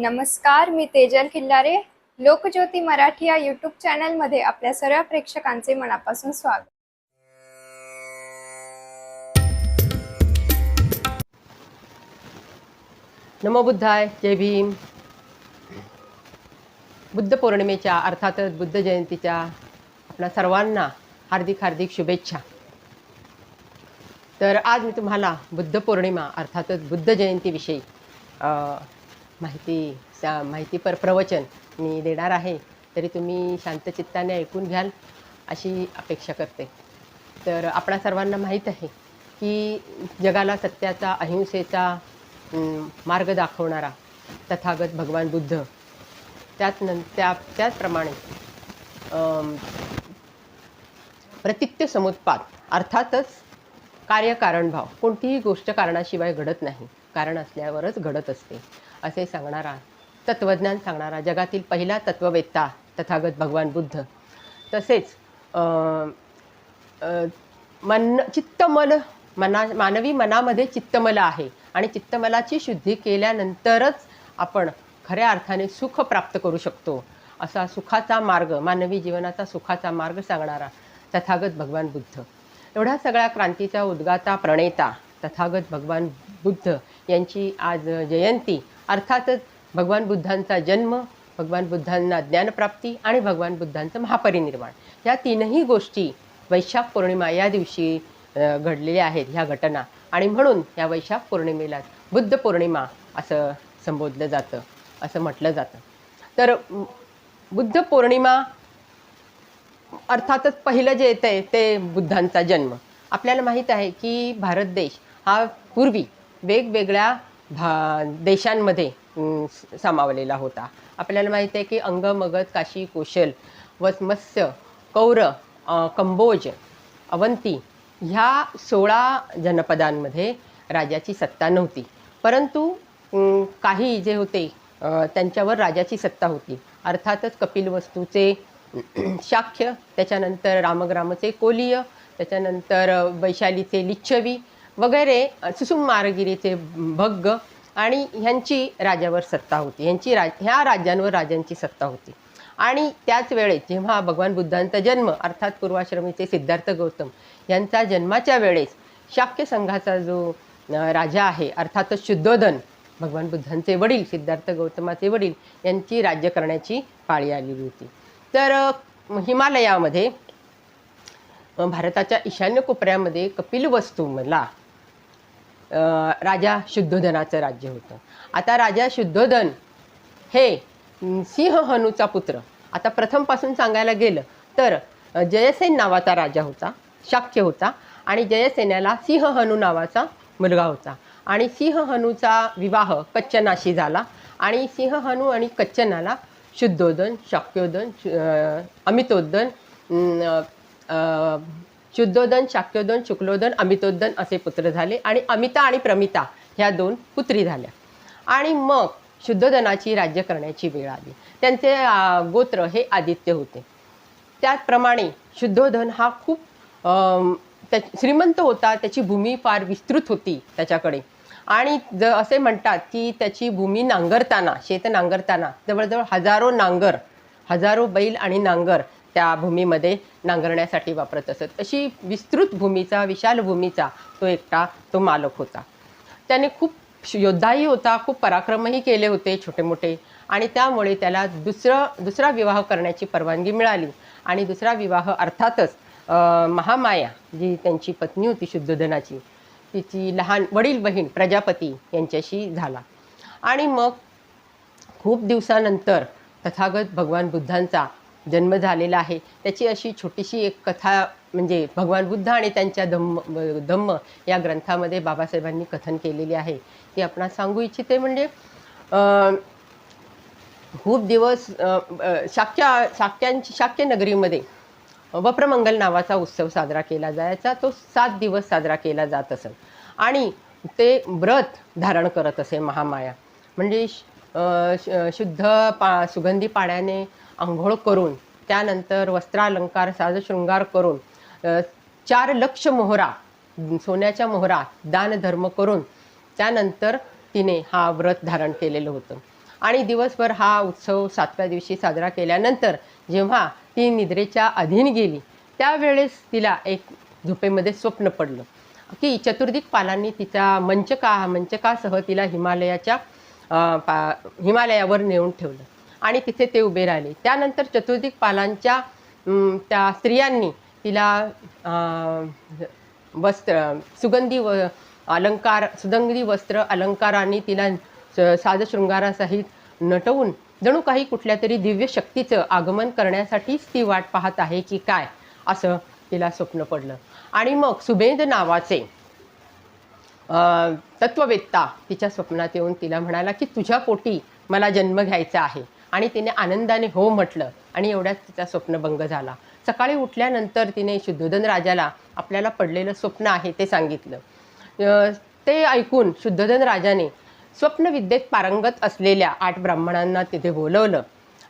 नमस्कार मी तेजल किल्लारे लोकज्योती मराठी या यूट्यूब चॅनलमध्ये आपल्या सर्व प्रेक्षकांचे मनापासून स्वागत. नमो बुद्धाय जय भीम. बुद्ध पौर्णिमेच्या अर्थातच बुद्ध जयंतीच्या आपल्या सर्वांना हार्दिक हार्दिक शुभेच्छा. तर आज मी तुम्हाला बुद्ध पौर्णिमा अर्थातच बुद्ध जयंतीविषयी माहिती सा- माहितीपर प्रवचन मी देणार आहे तरी तुम्ही शांतचित्ताने ऐकून घ्याल अशी अपेक्षा करते. तर आपणा सर्वांना माहीत आहे की जगाला सत्याचा अहिंसेचा मार्ग दाखवणारा तथागत भगवान बुद्ध त्यात न त्या त्याचप्रमाणे प्रतित्य समुत्पाद अर्थातच कार्यकारणभाव कोणतीही गोष्ट कारणाशिवाय घडत नाही. कारण असल्यावरच घडत असते. असे सांगणारा तत्त्वज्ञान सांगणारा जगातील पहिला तत्त्ववेत्ता तथागत भगवान बुद्ध. तसेच मन चित्तमल मना मानवी मनामध्ये चित्तमल आहे. आणि चित्तमलाची शुद्धी केल्यानंतरच आपण खऱ्या अर्थाने सुख प्राप्त करू शकतो. असा सुखाचा मार्ग मानवी जीवनाचा सुखाचा मार्ग सांगणारा तथागत भगवान बुद्ध. एवढ्या सगळ्या क्रांतीचा उद्गाता प्रणेता तथागत भगवान बुद्ध यांची आज जयंती अर्थातच भगवान बुद्धांचा जन्म भगवान बुद्धांना ज्ञानप्राप्ती आणि भगवान बुद्धांचं महापरिनिर्वाण. या तीनही गोष्टी वैशाख पौर्णिमा या दिवशी घडलेल्या आहेत ह्या घटना. आणि म्हणून या वैशाख पौर्णिमेला बुद्ध पौर्णिमा असं संबोधलं जातं असं म्हटलं जातं. तर बुद्ध पौर्णिमा अर्थातच पहिलं जे येतं आहे ते बुद्धांचा जन्म. आपल्याला माहीत आहे की भारत देश हा पूर्वी वेगवेगळ्या भा देशांमध्ये सामावलेला होता. आपल्याला माहीत आहे की अंग मगध काशी कोशल मत्स्य कौर कंबोज अवंती ह्या सोळा जनपदांमध्ये राजाची सत्ता नव्हती. परंतु काही जे होते त्यांच्यावर राजाची सत्ता होती. अर्थातच कपिलवस्तूचे शाख्य त्याच्यानंतर रामग्रामचे कोलीय त्याच्यानंतर वैशालीचे लिच्छवी वगैरे अ, सुसुमारगिरीचे भग्ग आणि ह्यांची राजावर सत्ता होती. ह्यांची राज ह्या राज्यांवर राजांची सत्ता होती. आणि त्याच वेळेस जेव्हा भगवान बुद्धांचा जन्म अर्थात पूर्वाश्रमीचे सिद्धार्थ गौतम यांचा जन्माच्या वेळेस शाक्य संघाचा जो राजा आहे अर्थातच शुद्धोधन भगवान बुद्धांचे वडील सिद्धार्थ गौतमाचे वडील यांची राज्य करण्याची पाळी आलेली होती. तर हिमालयामध्ये भारताच्या ईशान्य कोपऱ्यामध्ये कपिलवस्तूमला राजा शुद्धोधनाचं राज्य होतं. आता राजा शुद्धोधन हे सिंह हनूचा पुत्र. आता प्रथमपासून सांगायला गेलं तर जयसेन नावाचा राजा होता शाक्य होता आणि जयसेनाला सिंह हनू नावाचा मुलगा होता. आणि सिंह हनूचा विवाह कच्चनाशी झाला आणि सिंह हनू आणि कच्चनाला शुद्धोदन शाक्योदन शु- अमितोदन शुद्धोदन शाक्योदन शुक्लोदन अमितोदन असे पुत्र झाले आणि अमिता आणि प्रमिता ह्या दोन पुत्री झाल्या. आणि मग शुद्धोदनाची राज्य करण्याची वेळ आली. त्यांचे गोत्र हे आदित्य होते. त्याचप्रमाणे शुद्धोधन हा खूप त्या श्रीमंत होता त्याची भूमी फार विस्तृत होती त्याच्याकडे. आणि ज असे म्हणतात की त्याची भूमी नांगरताना शेत नांगरताना जवळजवळ हजारो नांगर हजारो बैल आणि नांगर त्या भूमीमध्ये नांगरण्यासाठी वापरत असत. अशी विस्तृत भूमीचा विशाल भूमीचा तो एकटा तो मालक होता. त्याने खूप योद्धाही होता खूप पराक्रमही केले होते छोटे मोठे आणि त्यामुळे त्याला दुसरं दुसरा विवाह करण्याची परवानगी मिळाली. आणि दुसरा विवाह अर्थातच महामाया जी त्यांची पत्नी होती शुद्धोधनाची तिची लहान वडील बहीण प्रजापती यांच्याशी झाला. आणि मग खूप दिवसानंतर तथागत भगवान बुद्धांचा जन्म झालेला आहे. त्याची अशी छोटीशी एक कथा म्हणजे भगवान बुद्ध आणि त्यांच्या धम्म धम्म या ग्रंथामध्ये बाबासाहेबांनी कथन केलेली आहे. ती आपण सांगू इच्छिते म्हणजे खूप दिवस शाक्या शाक्यांची शाक्य नगरीमध्ये वप्रमंगल नावाचा उत्सव साजरा केला जायचा. तो सात दिवस साजरा केला जात असत आणि ते व्रत धारण करत असे महामाया. म्हणजे श- श- शुद्ध पा सुगंधी पाण्याने आंघोळ करून त्यानंतर वस्त्रालंकार साजशृंगार करून चार लक्ष मोहरा सोन्याच्या मोहरा दानधर्म करून त्यानंतर तिने हा व्रत धारण केलेलं होतं. आणि दिवसभर हा उत्सव सातव्या दिवशी साजरा केल्यानंतर जेव्हा ती निद्रेच्या अधीन गेली त्यावेळेस तिला एक झोपेमध्ये स्वप्न पडलं की चतुर्दिक पालांनी तिचा मंचका मंचकासह तिला हिमालयाच्या पा हिमालयावर नेऊन ठेवलं. आणि तिथे ते उभे राहिले. त्यानंतर चतुर्दिक पालांच्या त्या स्त्रियांनी तिला वस्त्र सुगंधी व अलंकार सुगंधी वस्त्र अलंकारांनी तिला स- साजशृंगारासहित नटवून जणू काही कुठल्या तरी दिव्य शक्तीचं आगमन करण्यासाठीच ती वाट पाहत आहे की काय असं तिला स्वप्न पडलं. आणि मग सुभेद नावाचे तत्ववेत्ता तिच्या स्वप्नात येऊन तिला म्हणाला की तुझ्या पोटी मला जन्म घ्यायचा आहे. आणि तिने आनंदाने हो म्हटलं आणि एवढ्याच तिचा स्वप्नभंग झाला. सकाळी उठल्यानंतर तिने शुद्धोधन राजाला आपल्याला पडलेलं स्वप्न आहे ते सांगितलं. ते ऐकून शुद्धोधन राजाने स्वप्नविद्येत पारंगत असलेल्या आठ ब्राह्मणांना तिथे बोलवलं.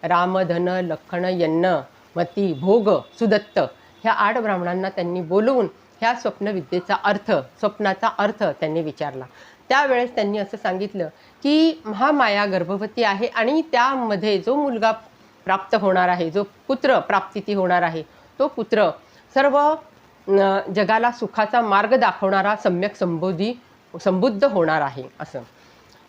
रामधन लखन यन्न मती भोग सुदत्त ह्या आठ ब्राह्मणांना त्यांनी बोलवून ह्या स्वप्नविद्येचा अर्थ स्वप्नाचा अर्थ त्यांनी विचारला. त्यावेळेस त्यांनी असं सांगितलं की महामाया गर्भवती आहे आणि त्यामध्ये जो मुलगा प्राप्त होणार आहे जो पुत्र प्राप्तिती होणार आहे तो पुत्र सर्व जगाला सुखाचा मार्ग दाखवणारा सम्यक संबोधी संबुद्ध होणार आहे असं.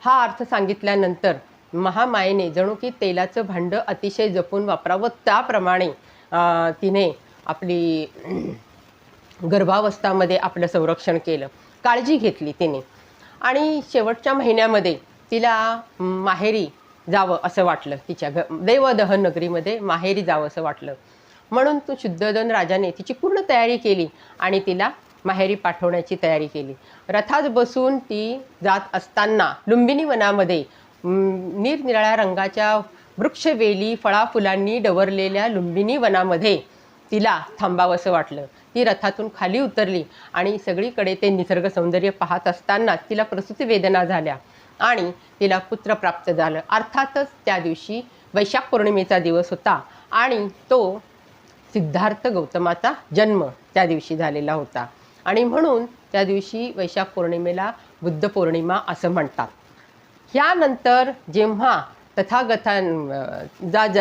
हा अर्थ सांगितल्यानंतर महामायेने जणू की तेलाचं भांडं अतिशय जपून वापरावं. त्याप्रमाणे तिने आपली गर्भावस्थामध्ये आपलं संरक्षण केलं. काळजी घेतली तिने. आणि शेवटच्या महिन्यामध्ये तिला माहेरी जावं असं वाटलं. तिच्या घ देवदहन नगरीमध्ये माहेरी जावं असं वाटलं. म्हणून तो शुद्धोधन राजाने तिची पूर्ण तयारी केली आणि तिला माहेरी पाठवण्याची तयारी केली. रथात बसून ती जात असताना लुंबिनी वनामध्ये निरनिराळ्या रंगाच्या वृक्षवेली फळाफुलांनी डवरलेल्या लुंबिनी वनामध्ये तिला थांबावंसं वाटलं. ती रथातून खाली उतरली आणि सगळीकडे ते निसर्ग सौंदर्य पाहत असताना तिला प्रसूती वेदना झाल्या आणि तिला पुत्र प्राप्त झालं. अर्थातच त्या दिवशी वैशाख पौर्णिमेचा दिवस होता आणि तो सिद्धार्थ गौतमाचा जन्म त्या दिवशी झालेला होता. आणि म्हणून त्या दिवशी वैशाख पौर्णिमेला बुद्ध पौर्णिमा असं म्हणतात. ह्यानंतर जेव्हा तथागतां जा ज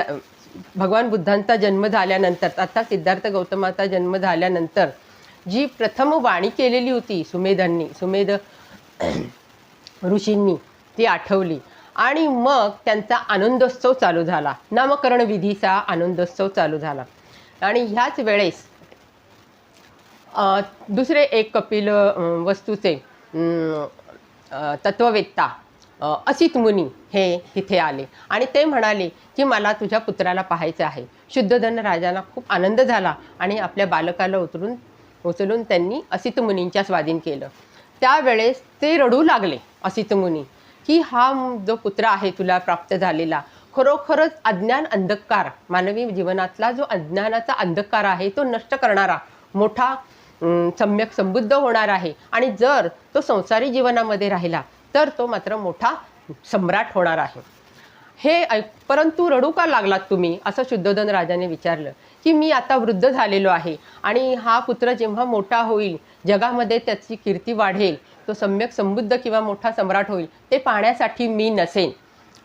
भगवान बुद्धांचा जन्म झाल्यानंतर अर्थात सिद्धार्थ गौतमाचा जन्म झाल्यानंतर जी प्रथम वाणी केलेली होती सुमेधांनी सुमेध ऋषींनी ती आठवली. आणि मग त्यांचा आनंदोत्सव चालू झाला. नामकरण विधीचा आनंदोत्सव चालू झाला. आणि ह्याच वेळेस दुसरे एक कपिल वस्तूचे तत्ववेत्ता असित मुनी हे तिथे आले. आणि ते म्हणाले की मला तुझ्या पुत्राला पाहायचं आहे. शुद्धधन राजाला खूप आनंद झाला आणि आपल्या बालकाला उतरून उचलून त्यांनी असित मुनींच्या स्वाधीन केलं. त्यावेळेस ते रडू लागले असित मुनी की हा जो पुत्र आहे तुला प्राप्त झालेला खरोखरच अज्ञान अंधकार मानवी जीवनातला जो अज्ञानाचा अंधकार आहे तो नष्ट करणारा मोठा सम्यक समृद्ध होणार आहे. आणि जर तो संसारी जीवनामध्ये राहिला तर तो मात्र मोठा सम्राट होणार आहे. हे ऐक परंतु रडू का लागलात तुम्ही? असं शुद्धोधन राजाने विचारलं की मी आता वृद्ध झालेलो आहे आणि हा पुत्र जेव्हा मोठा होईल जगामध्ये त्याची कीर्ती वाढेल तो सम्यक समृद्ध किंवा मोठा सम्राट होईल ते पाहण्यासाठी मी नसेन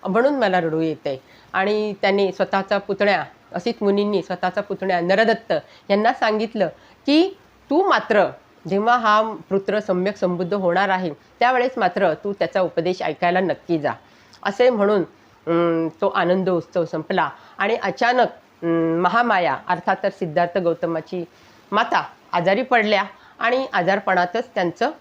म्हणून मला रडू येते. आणि त्याने स्वतःचा पुतण्या असित मुनींनी स्वतःचा पुतण्या नरदत्त यांना सांगितलं की तू मात्र जेव्हा हा पुत्र सम्यक समृद्ध होणार आहे त्यावेळेस मात्र तू त्याचा उपदेश ऐकायला नक्की जा. असे म्हणून तो आनंद उत्सव संपला आणि अचानक महामाया अर्थात तर सिद्धार्थ गौतमाची माता आजारी पडल्या आणि आजारपणातच त्यांचं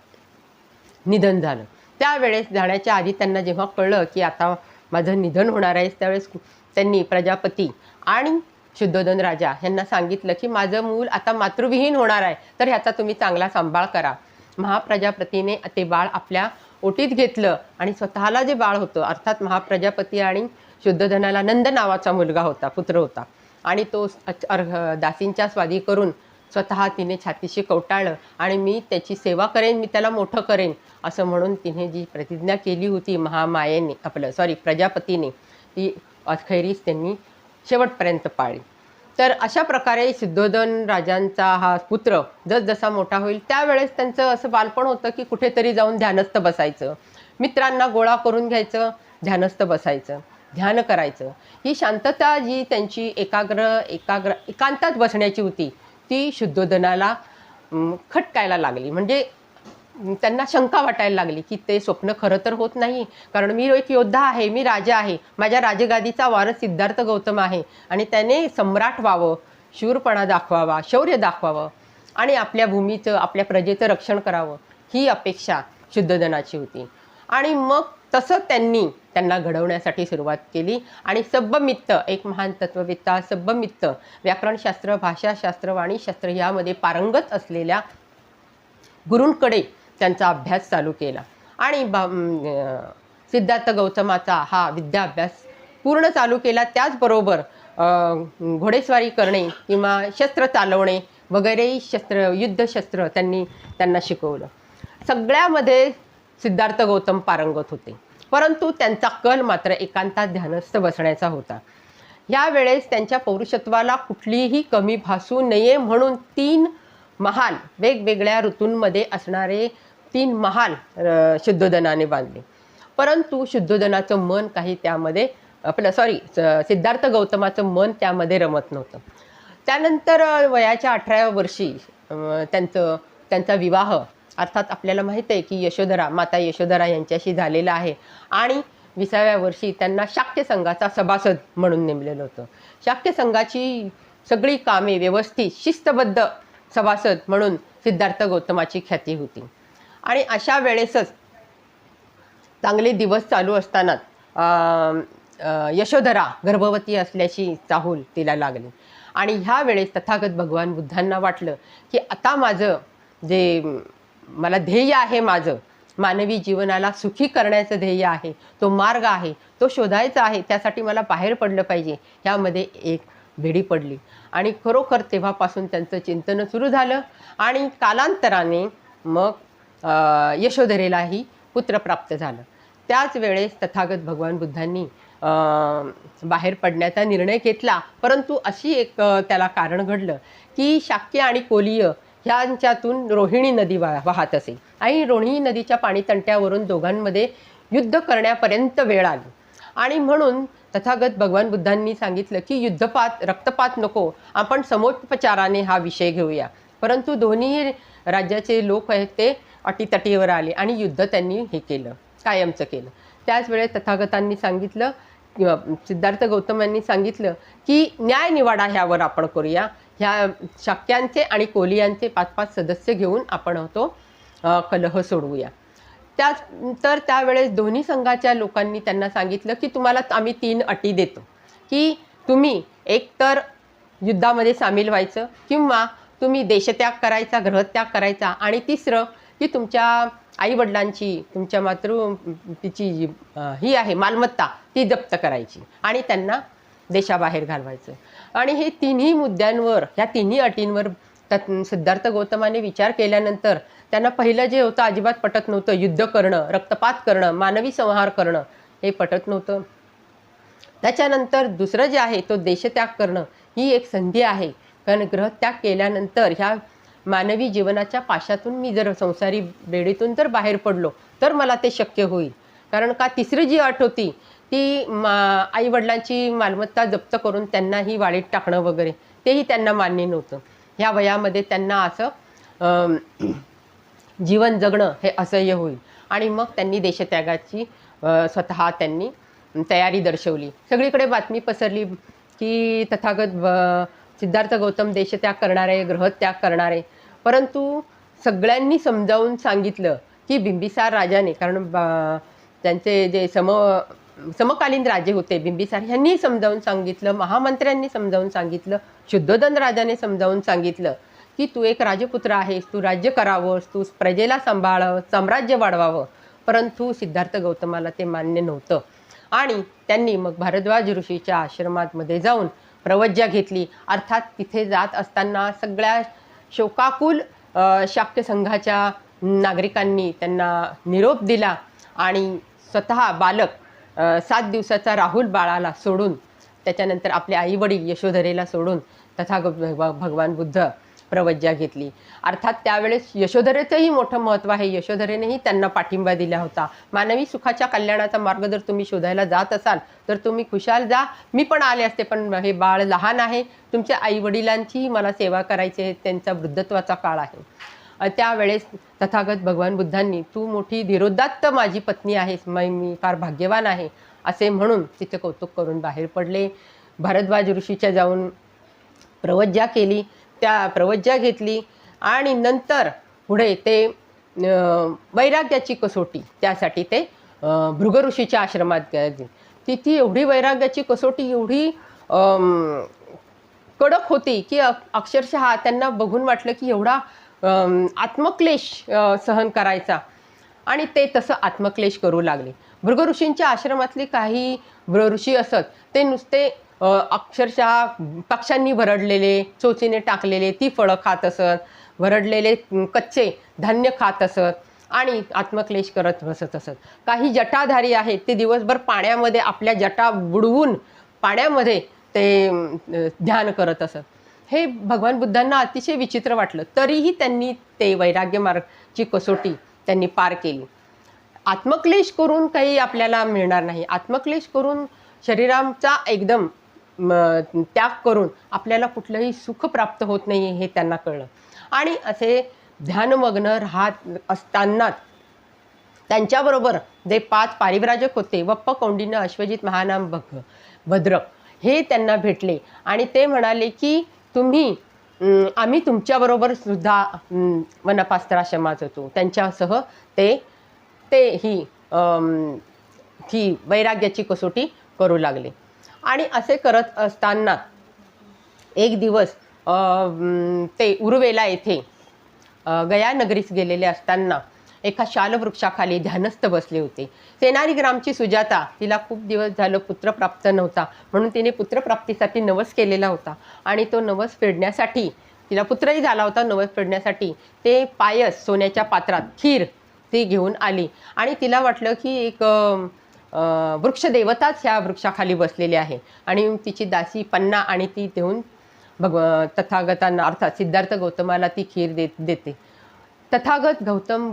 निधन झालं. त्यावेळेस जाण्याच्या आधी त्यांना जेव्हा कळलं की आता माझं निधन होणार आहे त्यावेळेस त्यांनी प्रजापती आणि शुद्धोधन राजा यांना सांगितलं की माझं मूल आता मातृविहीन होणार आहे तर ह्याचा तुम्ही चांगला सांभाळ करा. महाप्रजापतीने ते बाळ आपल्या ओटीत घेतलं आणि स्वतःला जे बाळ होतं अर्थात महाप्रजापती आणि शुद्धधनाला नंद नावाचा मुलगा होता पुत्र होता. आणि तो अच- अर्घ- दासींच्या स्वादी करून स्वतः तिने छातीशी कवटाळलं आणि मी त्याची सेवा करेन मी त्याला मोठं करेन असं म्हणून तिने जी प्रतिज्ञा केली होती महामायेने आपलं सॉरी प्रजापतीने ती अखेरीस त्यांनी शेवटपर्यंत पाळली तर अशा प्रकारे सिद्धोधन राजांचा हा पुत्र जसजसा मोठा होईल त्यावेळेस त्यांचं असं बालपण होतं की कुठेतरी जाऊन ध्यानस्थ बसायचं. मित्रांना गोळा करून घ्यायचं ध्यानस्थ बसायचं ध्यान करायचं. ही शांतता जी त्यांची एकाग्र एकाग्र एकांतात बसण्याची होती ती शुद्धोदनाला खटकायला लागली. म्हणजे त्यांना शंका वाटायला लागली की ते स्वप्न खरं तर होत नाही. कारण मी एक योद्धा आहे मी राजा आहे. माझ्या राजगादीचा वारस सिद्धार्थ गौतम आहे. आणि त्याने सम्राट व्हावं शूरपणा दाखवावा शौर्य दाखवावं. आणि आपल्या भूमीचं आपल्या प्रजेचं रक्षण करावं. ही अपेक्षा शुद्धधनाची होती. आणि मग तसं त्यांनी त्यांना घडवण्यासाठी सुरुवात केली. आणि सब्बमित्त एक महान तत्ववेत्ता सब्बमित्त व्याकरणशास्त्र भाषाशास्त्र वाणीशास्त्र यामध्ये पारंगत असलेल्या गुरूंकडे त्यांचा अभ्यास चालू केला. आणि बा सिद्धार्थ गौतमाचा हा विद्याभ्यास पूर्ण चालू केला. त्याचबरोबर घोडेस्वारी करणे किंवा शस्त्र चालवणे वगैरेही शस्त्र युद्धशस्त्र त्यांनी त्यांना शिकवलं. सगळ्यामध्ये सिद्धार्थ गौतम पारंगत होते. परंतु त्यांचा कल मात्र एकांतात ध्यानस्थ बसण्याचा होता. यावेळेस त्यांच्या पौरुषत्वाला कुठलीही कमी भासू नये म्हणून तीन महाल वेगवेगळ्या ऋतूंमध्ये असणारे तीन महाल शुद्धोधनाने बांधले. परंतु शुद्धोधनाचं मन काही त्यामध्ये आपलं सॉरी सिद्धार्थ गौतमाचं मन त्यामध्ये रमत नव्हतं. त्यानंतर वयाच्या अठराव्या वर्षी त्यांचं त्यांचा विवाह अर्थात आपल्याला माहीत आहे की यशोधरा माता यशोधरा यांच्याशी झालेला आहे. आणि विसाव्या वर्षी त्यांना शाक्य संघाचा सभासद म्हणून नेमलेलं होतं. शाक्य संघाची सगळी कामे व्यवस्थित शिस्तबद्ध सभासद म्हणून सिद्धार्थ गौतमाची ख्याती होती. आणि अशा वेळेसच चांगले दिवस चालू असतानाच यशोधरा गर्भवती असल्याची चाहूल तिला लागली. आणि ह्या वेळेस तथागत भगवान बुद्धांना वाटलं की आता माझं जे मला ध्येय आहे माझं मानवी जीवनाला सुखी करण्याचं ध्येय आहे तो मार्ग आहे तो शोधायचा आहे त्यासाठी मला बाहेर पडलं पाहिजे ह्यामध्ये एक भेडी पडली. आणि खरोखर तेव्हापासून त्यांचं चिंतन सुरू झालं आणि कालांतराने मग यशोधरेलाही पुत्र प्राप्त झालं. त्याच वेळेस तथागत भगवान बुद्धांनी बाहेर पडण्याचा निर्णय घेतला. परंतु अशी एक त्याला कारण घडलं की शाक्य आणि कोलीय ह्यांच्यातून रोहिणी नदी वा वाहत असे. आणि रोहिणी नदीच्या पाणी तंट्यावरून दोघांमध्ये युद्ध करण्यापर्यंत वेळ आली. आणि म्हणून तथागत भगवान बुद्धांनी सांगितलं की युद्धपात रक्तपात नको आपण समोपचाराने हा विषय घेऊया. परंतु दोन्ही राज्याचे लोक आहेत ते अटीतटीवर आले आणि युद्ध त्यांनी हे केलं कायमचं केलं. त्याच वेळेस तथागतांनी सांगितलं किंवा सिद्धार्थ गौतम यांनी सांगितलं की न्याय निवाडा ह्यावर आपण करूया. ह्या शाक्यांचे आणि कोलियांचे पाच पाच सदस्य घेऊन आपण तो कलह सोडवूया. त्याच तर त्यावेळेस दोन्ही संघाच्या लोकांनी त्यांना सांगितलं की तुम्हाला आम्ही तीन अटी देतो. की तुम्ही एकतर युद्धामध्ये सामील व्हायचं किंवा तुम्ही देशत्याग करायचा ग्रहत्याग करायचा आणि तिसरं की तुमच्या आईवडिलांची तुमच्या मातृ तिची जी ही आहे मालमत्ता ती जप्त करायची आणि त्यांना देशाबाहेर घालवायचं. आणि हे तिन्ही मुद्द्यांवर ह्या तिन्ही अटींवर त्यात सिद्धार्थ गौतमाने विचार केल्यानंतर त्यांना पहिलं जे होतं अजिबात पटत नव्हतं. युद्ध करणं रक्तपात करणं मानवी संहार करणं हे पटत नव्हतं. त्याच्यानंतर दुसरं जे आहे तो देशत्याग करणं ही एक संधी आहे. कारण ग्रहत्याग केल्यानंतर ह्या मानवी जीवनाच्या पाशातून मी जर संसारी बेडीतून जर बाहेर पडलो तर मला ते शक्य होईल. कारण का तिसरी जी अट होती ती मा आईवडिलांची मालमत्ता जप्त करून त्यांना ही वाळीत टाकणं वगैरे तेही त्यांना मान्य नव्हतं. ह्या वयामध्ये त्यांना असं जीवन जगणं हे असह्य होईल. आणि मग त्यांनी देशत्यागाची स्वतः त्यांनी तयारी दर्शवली. सगळीकडे बातमी पसरली की तथागत ब- सिद्धार्थ गौतम देशत्याग करणारे ग्रहत्याग करणारे. परंतु सगळ्यांनी समजावून सांगितलं की बिंबिसार राजाने कारण त्यांचे जे सम समकालीन राजे होते बिंबिसार ह्यांनी समजावून सांगितलं महामंत्र्यांनी समजावून सांगितलं शुद्धोदन राजाने समजावून सांगितलं की तू एक राजपुत्र आहेस तू राज्य करावंस तू प्रजेला सांभाळावं साम्राज्य वाढवावं. परंतु सिद्धार्थ गौतमाला ते मान्य नव्हतं. आणि त्यांनी मग भारद्वाज ऋषीच्या आश्रमात मध्ये जाऊन प्रवज्या घेतली. अर्थात तिथे जात असताना सगळ्या शोकाकुल शाक्य संघाच्या नागरिकांनी त्यांना निरोप दिला आणि स्वतः बालक सात दिवसाचा राहुल बाळाला सोडून त्याच्यानंतर आपले आईवडील यशोधरेला सोडून तथा भगवान बुद्ध प्रवज्ञा घेतली. अर्थात त्यावेळेस यशोधरेचंही मोठं महत्त्व आहे. यशोधरेनेही त्यांना पाठिंबा दिला होता. मानवी सुखाच्या कल्याणाचा मार्ग जर तुम्ही शोधायला जात असाल तर तुम्ही खुशाल जा. मी पण आले असते पण हे बाळ लहान आहे. तुमच्या आईवडिलांचीही मला सेवा करायची आहे. त्यांचा वृद्धत्वाचा काळ आहे. त्यावेळेस तथागत भगवान बुद्धांनी तू मोठी धीरोदात्त माझी पत्नी आहेस. मै मी फार भाग्यवान आहे. असे म्हणून तिचे कौतुक करून बाहेर पडले. भारद्वाज ऋषीच्या जाऊन प्रवज्जा केली. त्या प्रवज्जा घेतली आणि नंतर पुढे ते वैराग्याची कसोटी त्यासाठी ते भृगऋषीच्या भृग ऋषीच्या आश्रमात तिथे एवढी वैराग्याची कसोटी एवढी कडक होती की अक्षरशः त्यांना बघून वाटलं की एवढा आत्मक्लेश सहन करायचा. आणि ते तसं आत्मक्लेश करू लागले. भृग ऋषींच्या आश्रमातले काही भृ ऋषी असत ते नुसते अक्षरशः पक्ष्यांनी भरडलेले चोचीने टाकलेले ती फळं खात असत. भरडलेले कच्चे धान्य खात असत आणि आत्मक्लेश करत बसत असत. काही जटाधारी आहेत ते दिवसभर पाण्यामध्ये आपल्या जटा बुडवून पाण्यामध्ये ते ध्यान करत असत. हे भगवान बुद्धांना अतिशय विचित्र वाटलं. तरीही त्यांनी ते वैराग्य मार्गची कसोटी त्यांनी पार केली. आत्मक्लेश करून काही आपल्याला मिळणार नाही. आत्मक्लेश करून शरीराचा एकदम त्याग करून आपल्याला कुठलंही सुख प्राप्त होत नाही हे त्यांना कळलं. आणि असे ध्यानमग्न राहत असतानाच त्यांच्याबरोबर जे पाच पारिव्राजक होते वप्प कौंडिन्य अश्वजित महानाम भग भद्र हे त्यांना भेटले. आणि ते म्हणाले की तुम्ही आम्ही तुमच्याबरोबर सुद्धा वनपास्त्राश्रमात होतो. त्यांच्यासह ते ते ही ही वैराग्याची कसोटी करू लागले. आणि असे करत असताना एक दिवस ते उर्वेला येथे गया नगरीस गेलेले असताना एका शालवृक्षाखाली ध्यानस्थ बसले होते. सेनारी ग्रामची सुजाता तिला खूप दिवस झालं पुत्र प्राप्त नव्हता. म्हणून तिने पुत्रप्राप्तीसाठी नवस केलेला होता. आणि तो नवस फेडण्यासाठी तिला पुत्रही झाला होता. नवस फेडण्यासाठी ते पायस सोन्याच्या पात्रात खीर ती घेऊन आली. आणि तिला वाटलं की एक वृक्षदेवताच ह्या वृक्षाखाली बसलेली आहे. आणि तिची दासी पन्ना आणि ती देऊन भगव तथागतांना अर्थात सिद्धार्थ गौतमाला ती खीर देत देते. तथागत गौतम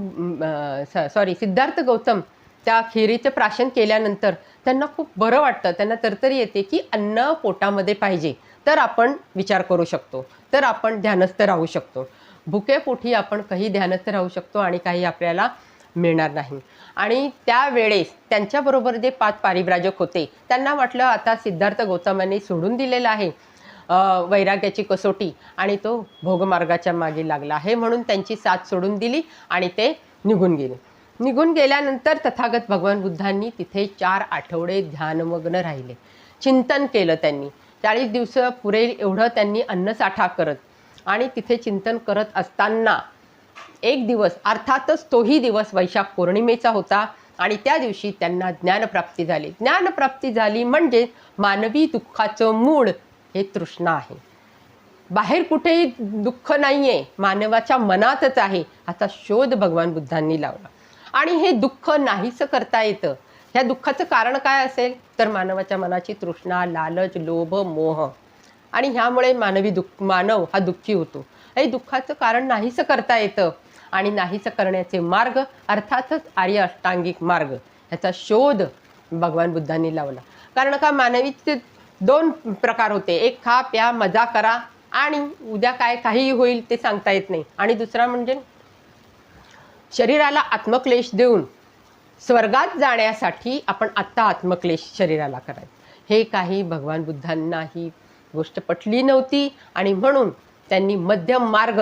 सॉरी सिद्धार्थ गौतम त्या खिरीचं प्राशन केल्यानंतर त्यांना खूप बरं वाटतं. त्यांना तरतरी येते की अन्न पोटामध्ये पाहिजे. तर आपण विचार करू शकतो. तर आपण ध्यानस्थ राहू शकतो. भुकेपोटी आपण काही ध्यानस्थ राहू शकतो आणि काही आपल्याला मिळणार नाही. आणि त्यावेळेस त्यांच्याबरोबर जे पाच पारिव्राजक होते त्यांना वाटलं आता सिद्धार्थ गौतमांनी सोडून दिलेलं आहे वैराग्याची कसोटी आणि तो भोगमार्गाच्या मागे लागला आहे म्हणून त्यांची साथ सोडून दिली आणि ते निघून गेले. निघून गेल्यानंतर तथागत भगवान बुद्धांनी तिथे चार आठवडे ध्यानमग्न राहिले. चिंतन केलं त्यांनी. चाळीस दिवस पुरेल एवढं त्यांनी अन्नसाठा करत आणि तिथे चिंतन करत असताना एक दिवस अर्थातच तोही दिवस वैशाख पौर्णिमेचा होता आणि त्या दिवशी त्यांना ज्ञानप्राप्ती झाली. ज्ञानप्राप्ती झाली म्हणजे मानवी दुःखाचं मूळ हे तृष्णा आहे. बाहेर कुठेही दुःख नाही आहे मानवाच्या मनातच आहे असा शोध भगवान बुद्धांनी लावला. आणि हे दुःख नाहीसं करता येतं. ह्या दुःखाचं कारण काय असेल? तर मानवाच्या मनाची तृष्णा लालच लोभ मोह. आणि ह्यामुळे मानवी दुःख मानव हा दुःखी होतो. हे दुःखाचं कारण नाहीसं करता येतं. आणि नाहीसं करण्याचे मार्ग अर्थातच आर्य अष्टांगिक मार्ग. ह्याचा शोध भगवान बुद्धांनी लावला. कारण का मानवीचे दोन प्रकार होते. एक खा प्या मजा करा आणि उद्या काय काहीही होईल ते सांगता येत नाही. आणि दुसरा म्हणजे शरीराला आत्मक्लेश देऊन स्वर्गात जाण्यासाठी आपण आत्ता आत्मक्लेश शरीराला करायचं. हे काही भगवान बुद्धांना ही गोष्ट पटली नव्हती. आणि म्हणून त्यांनी मध्यम मार्ग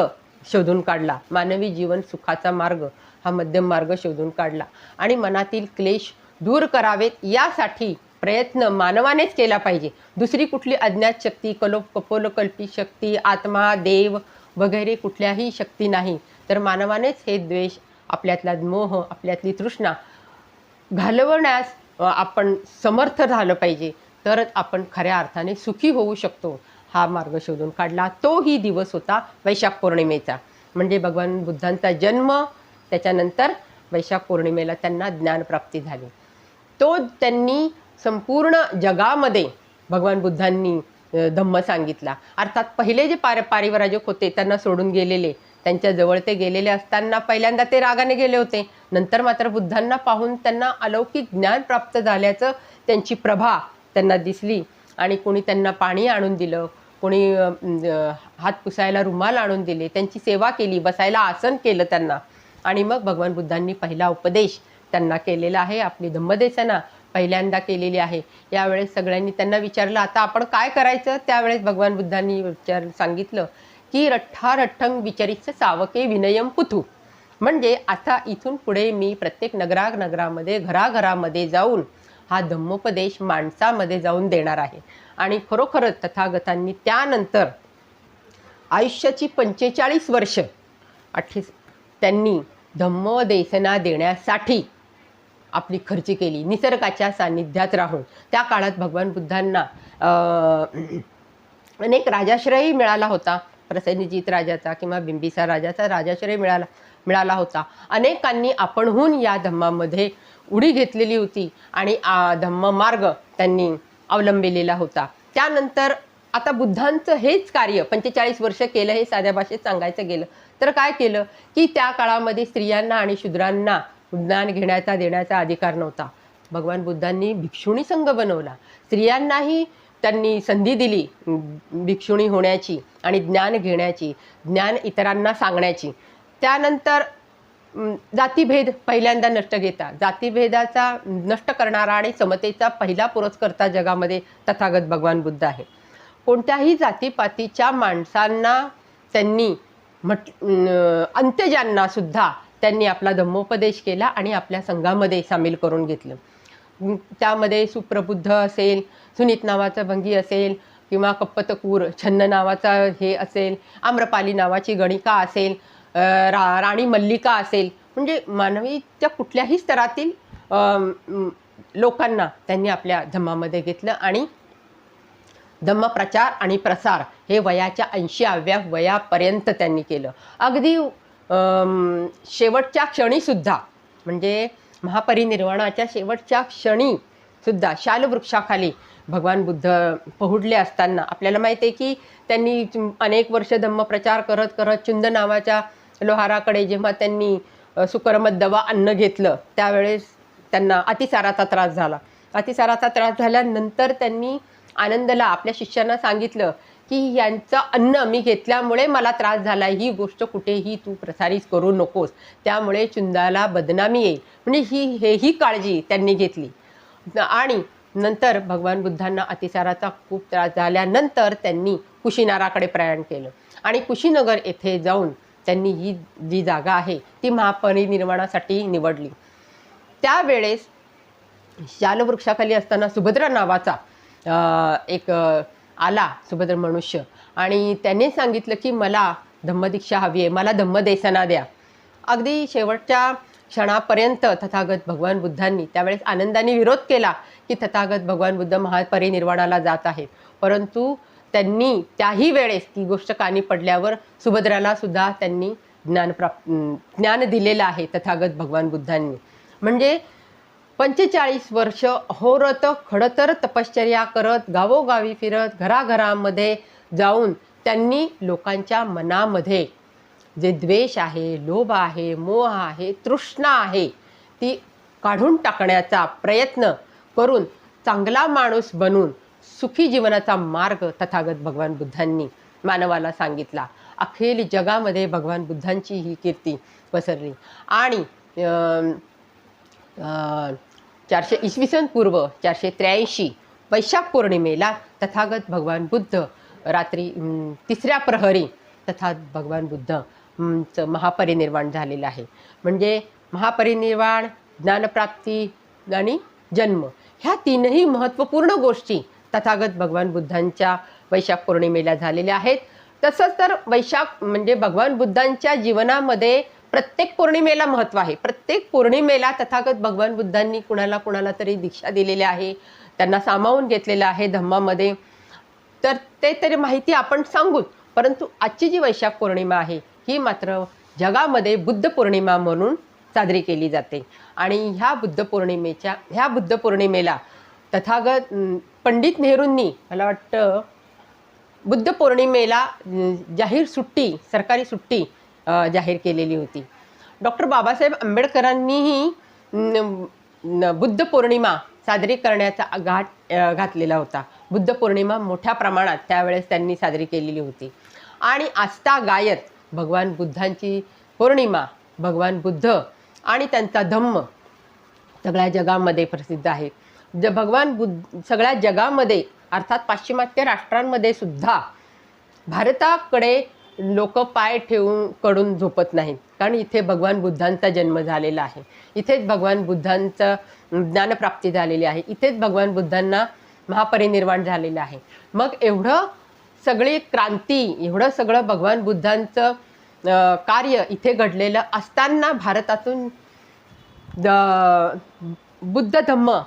शोधून काढला. मानवी जीवन सुखाचा मार्ग हा मध्यम मार्ग शोधून काढला. आणि मनातील क्लेश दूर करावेत यासाठी प्रयत्न मानवानेच केला पाहिजे. दुसरी कुठली अज्ञात शक्ती कलोप कपोलकल्पी शक्ती आत्मा देव वगैरे कुठल्याही शक्ती नाही. तर मानवानेच हे द्वेष आपल्यातला मोह आपल्यातली तृष्णा घालवण्यास आपण समर्थ झालं पाहिजे. तरच आपण खऱ्या अर्थाने सुखी होऊ शकतो. हा मार्ग शोधून काढला. तोही दिवस होता वैशाख पौर्णिमेचा. म्हणजे भगवान बुद्धांचा जन्म त्याच्यानंतर वैशाख पौर्णिमेला त्यांना ज्ञानप्राप्ती झाली. तो त्यांनी संपूर्ण जगामध्ये भगवान बुद्धांनी धम्म सांगितला. अर्थात पहिले जे पार पारिवाराजक होते त्यांना सोडून गेलेले त्यांच्या जवळ ते गेलेले असताना पहिल्यांदा ते रागाने गेले होते. नंतर मात्र बुद्धांना पाहून त्यांना अलौकिक ज्ञान प्राप्त झाल्याचं त्यांची प्रभा त्यांना दिसली. आणि कोणी त्यांना पाणी आणून दिलं कोणी हात पुसायला रुमाल आणून दिले त्यांची सेवा केली बसायला आसन केलं त्यांना. आणि मग भगवान बुद्धांनी पहिला उपदेश त्यांना केलेला आहे आपली धम्मदेसना पहिल्यांदा केलेली आहे. यावेळेस सगळ्यांनी त्यांना विचारलं आता आपण काय करायचं? त्यावेळेस भगवान बुद्धांनी विचार सांगितलं की रठ्ठा रठ्ठंग विचारित सावके विनयम पुथू. म्हणजे आता इथून पुढे मी प्रत्येक नगरा नगरामध्ये घराघरामध्ये जाऊन हा धम्मोपदेश माणसामध्ये जाऊन देणार आहे. आणि खरोखरच तथागतांनी त्यानंतर आयुष्याची पंचेचाळीस वर्ष अठ्ठीस त्यांनी धम्मोदेसना देण्यासाठी आपली खर्ची केली. निसर्गाच्या सान्निध्यात राहून. त्या काळात भगवान बुद्धांना अनेक राजाश्रयही मिळाला होता. प्रसन्नजीत राजाचा किंवा बिंबिसा राजाचा राजाश्रय मिळाला मिळाला होता. अनेकांनी आपणहून या धम्मामध्ये उडी घेतलेली होती आणि आ, धम्म मार्ग त्यांनी अवलंबिलेला होता. त्यानंतर आता बुद्धांचं हेच कार्य पंचेचाळीस वर्ष केलं हे साध्या भाषेत सांगायचं गेलं तर काय केलं? की त्या काळामध्ये स्त्रियांना आणि शूद्रांना ज्ञान घेण्याचा देण्याचा अधिकार नव्हता. भगवान बुद्धांनी भिक्षुणी संघ बनवला. स्त्रियांनाही त्यांनी संधी दिली भिक्षुणी होण्याची आणि ज्ञान घेण्याची ज्ञान इतरांना सांगण्याची. त्यानंतर जातीभेद पहिल्यांदा नष्ट घेता. जातीभेदाचा नष्ट करणारा आणि समतेचा पहिला पुरस्कर्ता जगामध्ये तथागत भगवान बुद्ध आहे. कोणत्याही जातीपातीच्या माणसांना त्यांनी म्हट अं, अंत्यजांना सुद्धा त्यांनी आपला धम्मोपदेश केला आणि आपल्या संघामध्ये सामील करून घेतलं. त्यामध्ये सुप्रबुद्ध असेल सुनीत नावाचा भंगी असेल किंवा कप्पतकूर छन्न नावाचा हे असेल आम्रपाली नावाची गणिका असेल रा राणी मल्लिका असेल. म्हणजे मानवीच्या कुठल्याही स्तरातील लोकांना त्यांनी आपल्या धम्मामध्ये घेतलं आणि धम्मप्रचार आणि प्रसार हे वयाच्या ऐंशीव्या वयापर्यंत त्यांनी केलं. अगदी शेवटच्या क्षणीसुद्धा म्हणजे महापरिनिर्वाणाच्या शेवटच्या क्षणी सुद्धा शालवृक्षाखाली भगवान बुद्ध पहुडले असताना आपल्याला माहिती आहे की त्यांनी अनेक वर्ष धम्मप्रचार करत करत चुंद नावाच्या लोहाराकडे जेव्हा त्यांनी सुकरमत दवा अन्न घेतलं त्यावेळेस त्यांना अतिसाराचा त्रास झाला. अतिसाराचा त्रास झाल्यानंतर त्यांनी आनंदला आपल्या शिष्यांना सांगितलं की यांचं अन्न मी घेतल्यामुळे मला त्रास झाला. ही गोष्ट कुठेही तू प्रसारित करू नकोस. त्यामुळे चुंदाला बदनामी येईल. म्हणजे ही हेही काळजी त्यांनी घेतली. आणि नंतर भगवान बुद्धांना अतिसाराचा खूप त्रास झाल्यानंतर त्यांनी कुशीनाराकडे प्रयाण केलं. आणि कुशीनगर येथे जाऊन त्यांनी ही जी जागा आहे ती महापरिनिर्वाणासाठी निवडली. त्यावेळेस शालवृक्षाखाली असताना सुभद्रा नावाचा एक आला सुभद्र मनुष्य. आणि त्याने सांगितलं की मला धम्मदीक्षा हवी आहे मला धम्मदेसना द्या. अगदी शेवटच्या क्षणापर्यंत तथागत भगवान बुद्धांनी त्यावेळेस आनंदाने विरोध केला की तथागत भगवान बुद्ध महापरिनिर्वाणाला जात आहेत. परंतु त्यांनी त्याही वेळेस ती गोष्ट कानी पडल्यावर सुभद्राला सुद्धा त्यांनी ज्ञान प्राप्त ज्ञान दिलेलं आहे तथागत भगवान बुद्धांनी. म्हणजे पंचेचाळीस वर्ष अहोरत खडतर तपश्चर्या करत गावोगावी फिरत घराघरामध्ये जाऊन त्यांनी लोकांच्या मनामध्ये जे द्वेष आहे लोभ आहे मोह आहे तृष्णा आहे ती काढून टाकण्याचा प्रयत्न करून चांगला माणूस बनून सुखी जीवनाचा मार्ग तथागत भगवान बुद्धांनी मानवाला सांगितला. अखेर जगामध्ये भगवान बुद्धांची ही कीर्ती पसरली. आणि अं, अं, चारशे इसवी सन पूर्व चारशे त्र्याऐंशी वैशाख पौर्णिमेला तथागत भगवान बुद्ध रात्री अं, तिसऱ्या प्रहरी तथा भगवान बुद्ध चं महापरिनिर्वाण झालेलं आहे. म्हणजे महापरिनिर्वाण ज्ञानप्राप्ती आणि जन्म ह्या तीनही महत्त्वपूर्ण गोष्टी तथागत भगवान बुद्धांच्या वैशाख पौर्णिमेला झालेल्या आहेत. तसंच तर वैशाख म्हणजे भगवान बुद्धांच्या जीवनामध्ये प्रत्येक पौर्णिमेला महत्त्व आहे. प्रत्येक पौर्णिमेला तथागत भगवान बुद्धांनी कुणाला कुणाला तरी दीक्षा दिलेली आहे. त्यांना सामावून घेतलेलं आहे धम्मामध्ये. तर ते तरी माहिती आपण सांगूच परंतु आजची जी वैशाख पौर्णिमा आहे ही मात्र जगामध्ये बुद्ध पौर्णिमा म्हणून साजरी केली जाते. आणि ह्या बुद्ध पौर्णिमेच्या ह्या बुद्ध पौर्णिमेला तथागत पंडित नेहरूंनी मला वाटतं बुद्ध पौर्णिमेला जाहीर सुट्टी सरकारी सुट्टी जाहीर केलेली होती. डॉक्टर बाबासाहेब आंबेडकरांनीही बुद्ध पौर्णिमा साजरी करण्याचा घाट घातलेला होता. बुद्ध पौर्णिमा मोठ्या प्रमाणात त्यावेळेस त्यांनी साजरी केलेली होती. आणि आस्था गायत भगवान बुद्धांची पौर्णिमा भगवान बुद्ध आणि त्यांचा धम्म सगळ्या जगामध्ये प्रसिद्ध आहे. ज भगवान बुद्ध सगळ्या जगामध्ये अर्थात पाश्चिमात्य राष्ट्रांमध्ये सुद्धा भारताकडे लोक पाय ठेवून कडून झोपत नाहीत. कारण इथे भगवान बुद्धांचा जन्म झालेला आहे. इथेच भगवान बुद्धांचं ज्ञानप्राप्ती झालेली आहे. इथेच भगवान बुद्धांना महापरिनिर्वाण झालेलं आहे. मग एवढं सगळी क्रांती एवढं सगळं भगवान बुद्धांचं कार्य इथे घडलेलं असताना भारतातून द- बुद्ध धम्म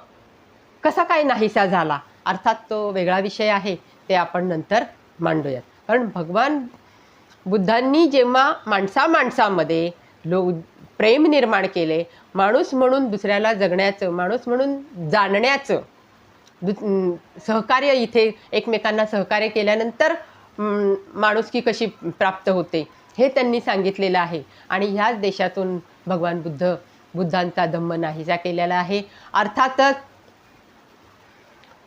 कसा काय नाहीसा झाला? अर्थात तो वेगळा विषय आहे ते आपण नंतर मांडूयात. कारण भगवान बुद्धांनी जेव्हा माणसा माणसामध्ये लो प्रेम निर्माण केले माणूस म्हणून दुसऱ्याला जगण्याचं माणूस म्हणून जाणण्याचं दु सहकार्य इथे एकमेकांना सहकार्य केल्यानंतर माणुसकी कशी प्राप्त होते हे त्यांनी सांगितलेलं आहे. आणि ह्याच देशातून भगवान बुद्ध बुद्धांचा धम्म नाहीसा केलेला आहे. अर्थातच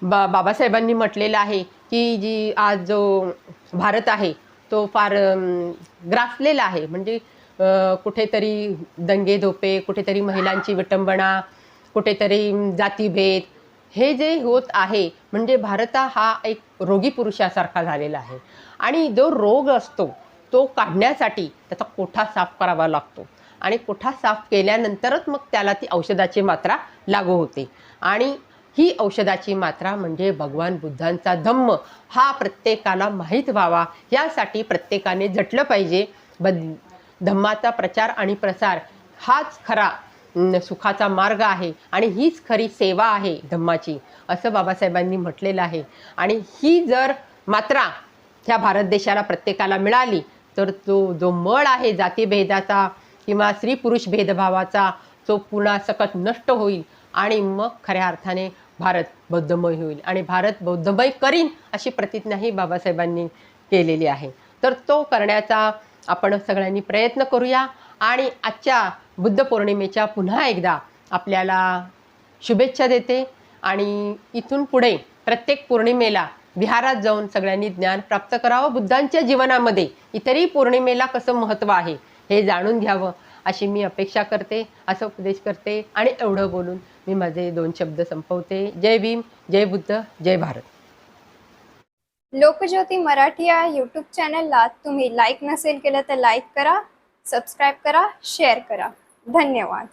बा बाबासाहेबांनी म्हटलेलं आहे की जी आज जो भारत आहे तो फार ग्रासलेला आहे. म्हणजे कुठेतरी दंगे धोपे कुठेतरी महिलांची विटंबना कुठेतरी जातीभेद हे जे होत आहे म्हणजे भारत हा एक रोगी पुरुषासारखा झालेला आहे. आणि जो रोग असतो तो काढण्यासाठी त्याचा कोठा साफ करावा लागतो? आणि कोठा साफ केल्यानंतरच मग त्याला ती औषधाची मात्रा लागू होते. आणि ही औषधाची मात्रा म्हणजे भगवान बुद्धांचा धम्म हा प्रत्येकाला माहीत व्हावा. यासाठी प्रत्येकाने झटलं पाहिजे. बद धम्माचा प्रचार आणि प्रसार हाच खरा सुखाचा मार्ग आहे आणि हीच खरी सेवा आहे धम्माची असं बाबासाहेबांनी म्हटलेलं आहे. आणि ही जर मात्रा ह्या भारत देशाला प्रत्येकाला मिळाली तर तो जो मळ आहे जातीभेदाचा किंवा स्त्री पुरुष भेदभावाचा तो पुन्हा सकट नष्ट होईल आणि मग खऱ्या अर्थाने भारत बौद्धमय होईल आणि भारत बौद्धमय करीन अशी प्रतिज्ञाही बाबासाहेबांनी केलेली आहे. तर तो करण्याचा आपण सगळ्यांनी प्रयत्न करूया आणि आजच्या बुद्ध पौर्णिमेच्या पुन्हा एकदा आपल्याला शुभेच्छा देते आणि इथून पुढे प्रत्येक पौर्णिमेला विहारात जाऊन सगळ्यांनी ज्ञान प्राप्त करावं. बुद्धांच्या जीवनामध्ये इतरही पौर्णिमेला कसं महत्त्व आहे हे जाणून घ्यावं अशी मी अपेक्षा करते असं उपदेश करते आणि एवढं बोलून मी माझे दोन शब्द संपवते. जय भीम जय बुद्ध जय भारत. लोकज्योती मराठी या यूट्यूब चॅनलला तुम्ही लाईक नसेल केलं तर लाईक करा सबस्क्राईब करा शेअर करा. धन्यवाद.